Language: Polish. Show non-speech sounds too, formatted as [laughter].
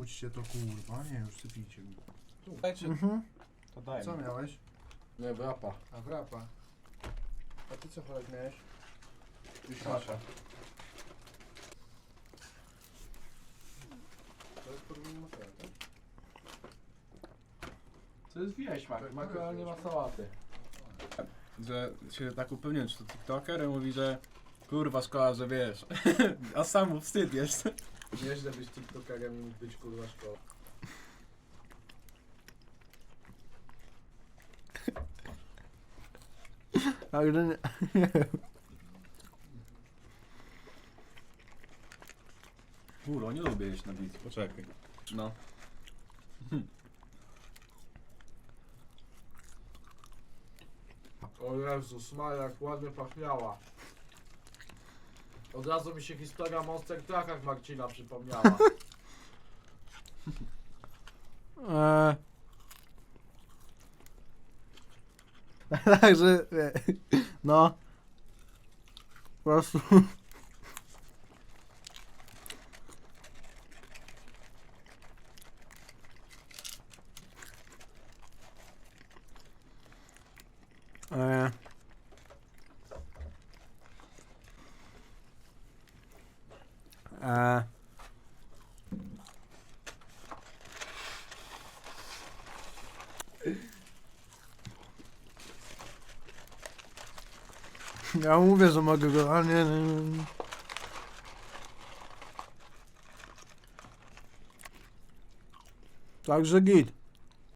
rzućcie to kurwa, nie już sypijcie. Dajcie, Mhm. to daj Co mi. miałeś? Nie, wrapa. A wrapa. A ty co Holek miałeś? Już Proszę. To jest podwójny makaron, tak? Co jest wieś, Mak? Tak, Makaron nie ma sałaty. Że się tak upewniłem, czy to tiktoker, i mówi, że kurwa szkoła, że wiesz. [laughs] A sam mu wstyd jest. Nieźle być tiktokerem i być kurwa szkoła. Ale nie. Kurwa, nie lubię jeść na bic, poczekaj. No. O Jezus Maria, jak ładnie pachniała. Od razu mi się historia Monster Truckach Marcina przypomniała. Eee. [laughs] [laughs] Także, e, no. Po prostu. Eee. [laughs] Eee. Ja mówię, że mogę go, ale nie, nie, nie. Także git.